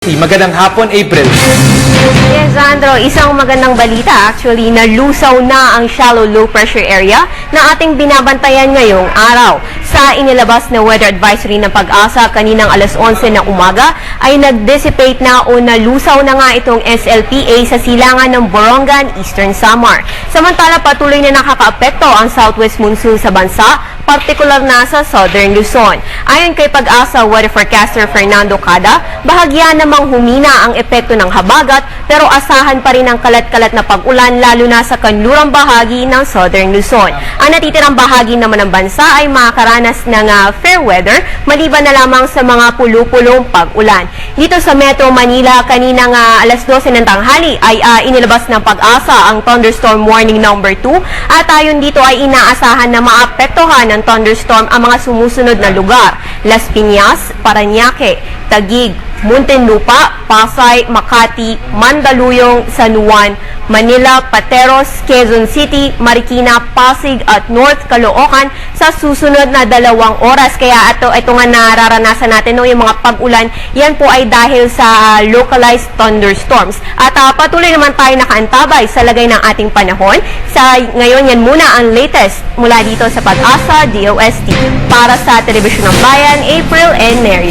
Magandang hapon, April. Yes, Sandro, isang magandang balita. Actually, nalusaw na ang shallow low pressure area na ating binabantayan ngayong araw. Sa inilabas na weather advisory ng pag-asa kaninang alas 11 ng umaga, ay nag-dissipate na o nalusaw na nga itong SLPA sa silangan ng Borongan, Eastern Samar. Samantala, patuloy na nakakaapekto ang southwest monsoon sa bansa, partikular na sa Southern Luzon. Ayon kay pag-asa weather forecaster Fernando Cada, bahagya namang humina ang epekto ng habagat pero asahan pa rin ang kalat-kalat na pag-ulan lalo na sa kanlurang bahagi ng Southern Luzon. Ang natitirang bahagi naman ng bansa ay makakaranas ng ah, fair weather maliban na lamang sa mga pulu-pulong pag-ulan. Dito sa Metro Manila, kaninang ah, alas 12 ng tanghali ay ah, inilabas ng pag-asa ang thunderstorm warning number 2 at ayon dito ay inaasahan na maapektuhan ng thunderstorm ang mga sumusunod na lugar. Las Piñas, Parañaque, Taguig, Muntinlupa, Pasay, Makati, Mandaluyong, San Juan, Manila, Pateros, Quezon City, Marikina, Pasig at North Caloocan sa susunod na dalawang oras. Kaya ito, ito nga nararanasan natin no, yung mga pag-ulan, yan po ay dahil sa localized thunderstorms. At ah, patuloy naman tayo nakaantabay sa lagay ng ating panahon. Sa ngayon yan muna ang latest mula dito sa Pag-asa, DOST. Para sa Telebisyon ng Bayan, April and Mary.